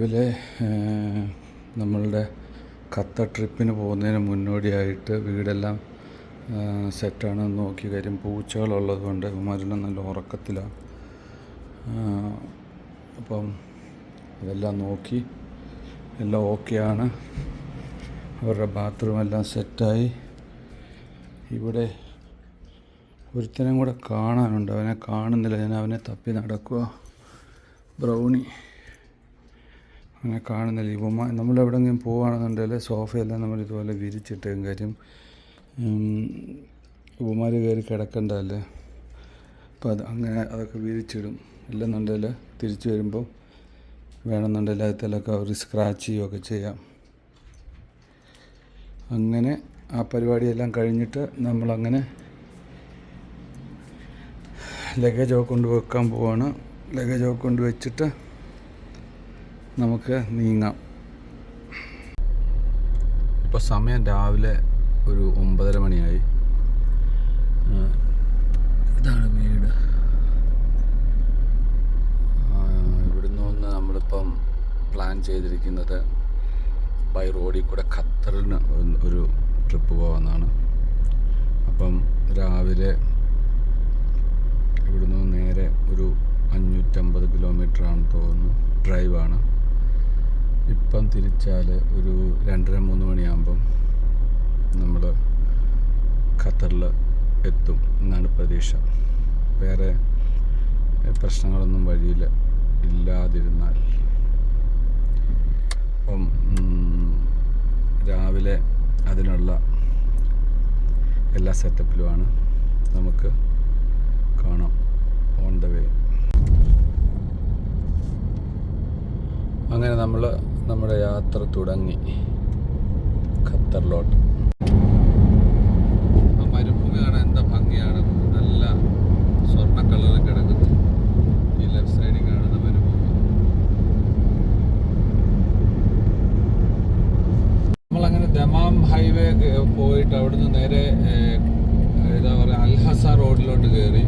രാവിലെ നമ്മളുടെ ഖത്തർ ട്രിപ്പിന് പോകുന്നതിന് മുന്നോടിയായിട്ട് വീടെല്ലാം സെറ്റാണ്. നോക്കി കാര്യം പൂച്ചകളുള്ളത് കൊണ്ട് ഇവന്മാരെല്ലാം നല്ല ഉറക്കത്തിലാണ് അപ്പം അതെല്ലാം നോക്കി എല്ലാം ഓക്കെയാണ്. അവരുടെ ബാത്റൂം എല്ലാം സെറ്റായി. ഇവിടെ ഒരുത്തനും കൂടെ കാണാനുണ്ട്. അവനെ കാണുന്നില്ല. ഞാൻ അവനെ തപ്പി നടക്കുക ബ്രൗണി. അവനെ കാണുന്നില്ല. ഇവന്മാർ നമ്മളെവിടെങ്കിലും പോവുകയാണെന്നുണ്ടെങ്കിൽ സോഫയെല്ലാം നമ്മൾ ഇതുപോലെ വിരിച്ചിട്ടേക്കും കാര്യം ഉപമാര് കയറി കിടക്കണ്ടല്ലേ? അപ്പോൾ അത് അങ്ങനെ അതൊക്കെ വിരിച്ചിടും. ഇല്ലെന്നുണ്ടെങ്കിൽ തിരിച്ചു വരുമ്പോൾ വേണമെന്നുണ്ടെങ്കിൽ അതിലൊക്കെ അവർ സ്ക്രാച്ച് ചെയ്യുകയൊക്കെ ചെയ്യാം. അങ്ങനെ ആ പരിപാടിയെല്ലാം കഴിഞ്ഞിട്ട് നമ്മളങ്ങനെ ലഗേജൊക്കെ കൊണ്ട് വെക്കാൻ പോവാണ്. ലഗേജൊക്കെ കൊണ്ട് വെച്ചിട്ട് നമുക്ക് നീങ്ങാം. ഇപ്പോൾ സമയം രാവിലെ ഒരു ഒമ്പതര മണിയായി. ഇതാണ് വീട്. ഇവിടുന്ന് ഒന്ന് നമ്മളിപ്പം പ്ലാൻ ചെയ്തിരിക്കുന്നത് ബൈ റോഡിൽ കൂടെ ഖത്തറിന് ഒരു ട്രിപ്പ് പോകാമെന്നാണ് അപ്പം രാവിലെ ഇവിടുന്ന് നേരെ ഒരു അഞ്ഞൂറ്റമ്പത് കിലോമീറ്റർ ആണെന്ന് തോന്നുന്നു. ഡ്രൈവാണ് ഇപ്പം തിരിച്ചാൽ ഒരു രണ്ടര മൂന്ന് മണിയാകുമ്പം നമ്മൾ ഖത്തറിൽ എത്തും. എന്നാണ് പ്രതീക്ഷ. വേറെ പ്രശ്നങ്ങളൊന്നും വഴിയിൽ ഇല്ലാതിരുന്നാൽ. അപ്പം രാവിലെ അതിനുള്ള എല്ലാ സെറ്റപ്പിലുമാണ്. നമുക്ക് കാണാം. On the way. അങ്ങനെ നമ്മൾ നമ്മുടെ യാത്ര തുടങ്ങി. ഖത്തറിലോട്ട്. മരുഭൂമി കാണാൻ എന്താ ഭംഗിയാണ്? നല്ല സ്വർണ കളറിൽ കിടക്കുന്നു. ഈ ലെഫ്റ്റ് സൈഡിൽ കാണുന്ന മരുഭൂമി. നമ്മളങ്ങനെ ദമാം ഹൈവേ പോയിട്ട് അവിടുന്ന് നേരെ എന്താ പറയുക അൽഹസ റോഡിലോട്ട് കയറി.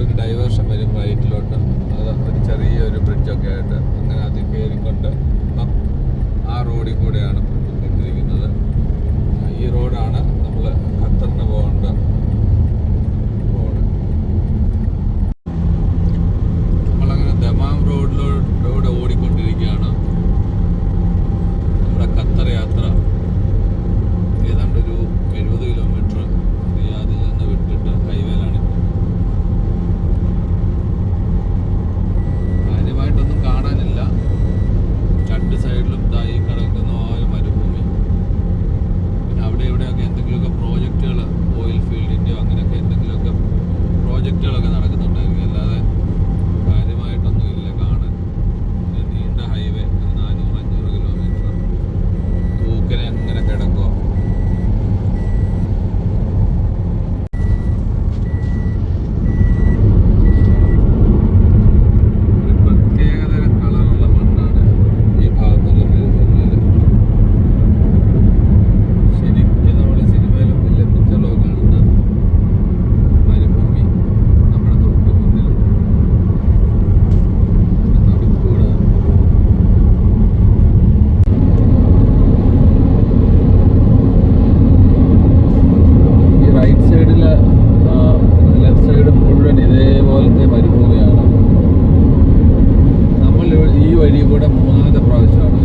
അവിടെ ഒരു ഡൈവേർഷൻ വരും റൈറ്റിലോട്ട് അത് ഒരു ചെറിയൊരു ബ്രിഡ്ജൊക്കെ ആയിട്ട് അങ്ങനെ അതിൽ കയറിക്കൊണ്ട് ആ റോഡിൽ കൂടെയാണ് പോയിക്കൊണ്ടിരിക്കുന്നത് വഴി കൂടെ മൂന്നാമത്തെ പ്രാവശ്യമാണ്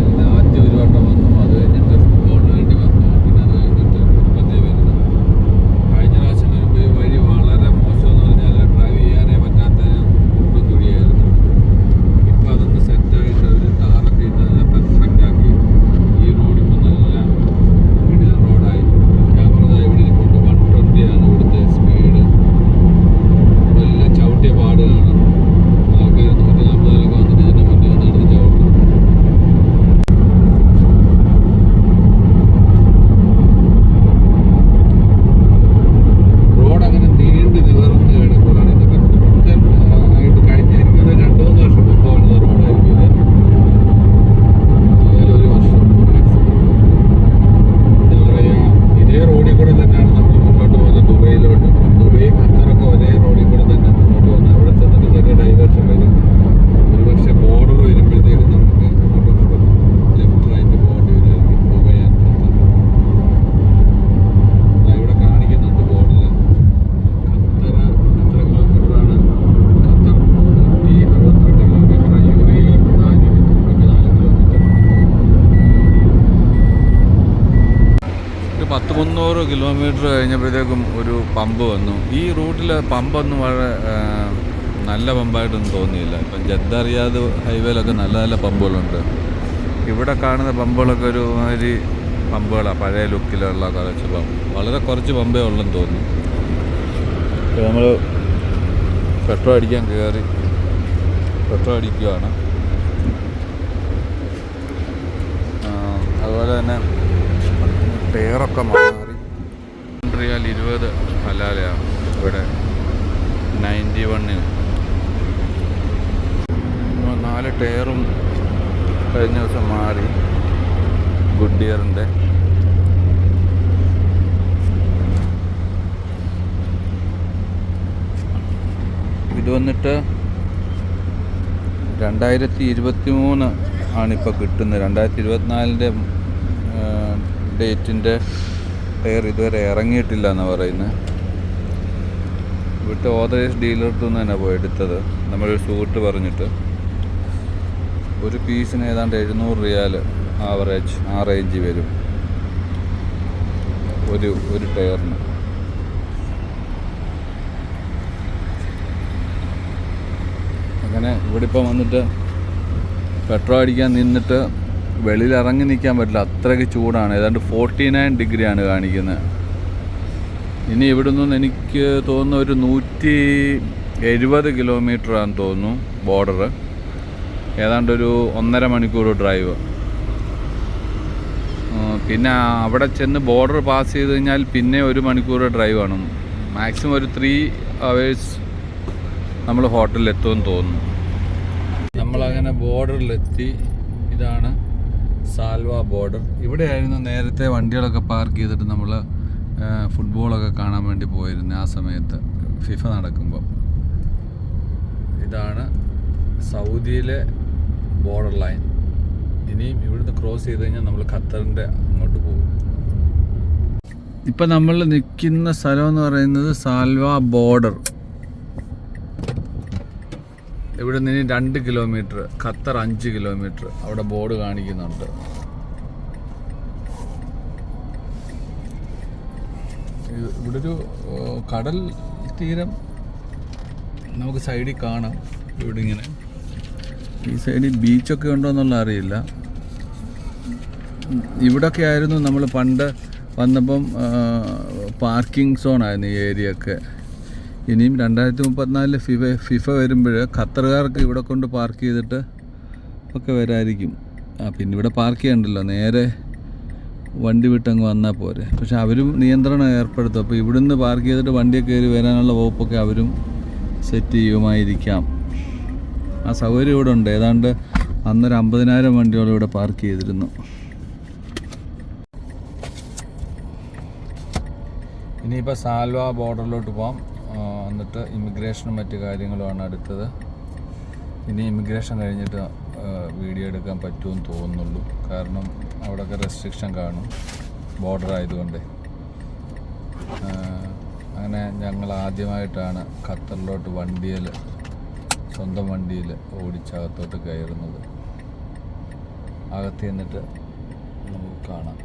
കിലോമീറ്റർ കഴിഞ്ഞപ്പോഴത്തേക്കും ഒരു പമ്പ് വന്നു. ഈ റൂട്ടിൽ പമ്പൊന്നും വളരെ നല്ല പമ്പായിട്ടൊന്നും തോന്നിയില്ല. ഇപ്പം ജദ്ദറിയാദ് ഹൈവേയിലൊക്കെ നല്ല നല്ല പമ്പുകളുണ്ട്. ഇവിടെ കാണുന്ന പമ്പുകളൊക്കെ ഒരു മാതിരി പമ്പുകളാണ് പഴയ ലുക്കിലുള്ള കുറച്ച് പമ്പ്. വളരെ കുറച്ച് പമ്പേ ഉള്ളെന്ന് തോന്നുന്നു. നമ്മൾ പെട്രോൾ അടിക്കാൻ കയറി പെട്രോൾ അടിക്കുകയാണ് അതുപോലെ തന്നെ ടയറൊക്കെ മാറി. റിയാൽ ഇരുപത് ഹലാലയാണ്. ഇവിടെ നയന്റി വണ്ണിന്. നാല് ടയറും കഴിഞ്ഞ ദിവസം മാറി. ഗുഡ് ഇയറിന്റെ ഇത് വന്നിട്ട് രണ്ടായിരത്തി ഇരുപത്തി മൂന്ന് ആണിപ്പോൾ കിട്ടുന്നത്. രണ്ടായിരത്തി ഇരുപത്തിനാലിന്റെ ഡേറ്റിന്റെ ടയർ ഇതുവരെ ഇറങ്ങിയിട്ടില്ല എന്നാണ് പറയുന്നത് ഇവിടുത്തെ ഓതറൈസ് ഡീലർക്ക് നിന്ന് തന്നെ പോയി എടുത്തത്. നമ്മളൊരു സൂട്ട് പറഞ്ഞിട്ട്. ഒരു പീസിന് ഏതാണ്ട് എഴുന്നൂറ് റിയാൽ ആവറേജ് ആ റേഞ്ച് വരും. ഒരു ഒരു ടയറിന്. അങ്ങനെ ഇവിടെ ഇപ്പം വന്നിട്ട് പെട്രോൾ അടിക്കാൻ നിന്നിട്ട് വെളിയിൽ ഇറങ്ങി നിൽക്കാൻ പറ്റില്ല. അത്രയ്ക്ക് ചൂടാണ്. ഏതാണ്ട് ഫോർട്ടി നയൻ ഡിഗ്രിയാണ് കാണിക്കുന്നത്. ഇനി ഇവിടെ നിന്ന് എനിക്ക് തോന്നുന്നു ഒരു നൂറ്റി എഴുപത് കിലോമീറ്ററാന്ന് തോന്നുന്നു ബോർഡർ ഏതാണ്ട് ഒരു ഒന്നര മണിക്കൂർ ഡ്രൈവ് പിന്നെ അവിടെ ചെന്ന് ബോർഡർ പാസ് ചെയ്ത് കഴിഞ്ഞാൽ പിന്നെ ഒരു മണിക്കൂർ ഡ്രൈവ് ആണ്. മാക്സിമം ഒരു ത്രീ അവേഴ്സ് നമ്മൾ ഹോട്ടലിൽ എത്തുമെന്ന് തോന്നുന്നു. നമ്മളങ്ങനെ ബോർഡറിലെത്തി ഇതാണ് സാൽവ ബോർഡർ. ഇവിടെയായിരുന്നു നേരത്തെ വണ്ടികളൊക്കെ പാർക്ക് ചെയ്തിട്ട് നമ്മൾ ഫുട്ബോളൊക്കെ കാണാൻ വേണ്ടി പോയിരുന്നു ആ സമയത്ത് ഫിഫ നടക്കുമ്പോൾ ഇതാണ് സൗദിയിലെ ബോർഡർ ലൈൻ. ഇനിയും ഇവിടുന്ന് ക്രോസ് ചെയ്ത് കഴിഞ്ഞാൽ നമ്മൾ ഖത്തറിന്റെ അങ്ങോട്ട് പോകും. ഇപ്പം നമ്മൾ നിൽക്കുന്ന സ്ഥലം എന്ന് പറയുന്നത് സാൽവ ബോർഡർ. ഇവിടെ നിന്ന് രണ്ട് കിലോമീറ്റർ ഖത്തർ അഞ്ച് കിലോമീറ്റർ അവിടെ ബോർഡ് കാണിക്കുന്നുണ്ട്. ഇവിടെ ഒരു കടൽ തീരം നമുക്ക് സൈഡിൽ കാണാം ഇവിടെ ഇങ്ങനെ ഈ സൈഡിൽ ബീച്ചൊക്കെ ഉണ്ടോ എന്നുള്ള അറിയില്ല. ഇവിടൊക്കെ ആയിരുന്നു നമ്മൾ പണ്ട് വന്നപ്പം പാർക്കിംഗ് സോണായിരുന്നു ഈ ഏരിയ ഒക്കെ. ഇനിയും രണ്ടായിരത്തി മുപ്പത്തിനാലിൽ ഫിഫ ഫിഫ വരുമ്പോൾ ഖത്തറുകാർക്ക് ഇവിടെ കൊണ്ട് പാർക്ക് ചെയ്തിട്ട് ഒക്കെ വരായിരിക്കും. ആ പിന്നെ ഇവിടെ പാർക്ക് ചെയ്യണ്ടല്ലോ. നേരെ വണ്ടി വിട്ടങ്ങ് വന്നാൽ പോരെ. പക്ഷെ അവരും നിയന്ത്രണം ഏർപ്പെടുത്തും. അപ്പോൾ ഇവിടുന്ന് പാർക്ക് ചെയ്തിട്ട് വണ്ടിയെ കയറി വരാനുള്ള വകുപ്പൊക്കെ അവരും സെറ്റ് ചെയ്യുമായിരിക്കാം. ആ സൗകര്യം ഇവിടെ ഉണ്ട്. ഏതാണ്ട് അന്നൊരു അമ്പതിനായിരം വണ്ടിയോളം ഇവിടെ പാർക്ക് ചെയ്തിരുന്നു. ഇനിയിപ്പോൾ സാൽവ ബോർഡറിലോട്ട് പോകാം എന്നിട്ട് ഇമിഗ്രേഷനും മറ്റു കാര്യങ്ങളുമാണ് അടുത്തത്. ഇനി ഇമിഗ്രേഷൻ കഴിഞ്ഞിട്ട് വീഡിയോ എടുക്കാൻ പറ്റുമെന്ന് തോന്നുന്നുള്ളൂ. കാരണം അവിടെയൊക്കെ റെസ്ട്രിക്ഷൻ കാണും. ബോർഡർ ആയതുകൊണ്ട്. അങ്ങനെ ഞങ്ങൾ ആദ്യമായിട്ടാണ് ഖത്തറിലോട്ട് വണ്ടിയിൽ സ്വന്തം വണ്ടിയിൽ ഓടിച്ചകത്തോട്ട് കയറുന്നത്. അകത്ത് നിന്നിട്ട് നമുക്ക് കാണാം.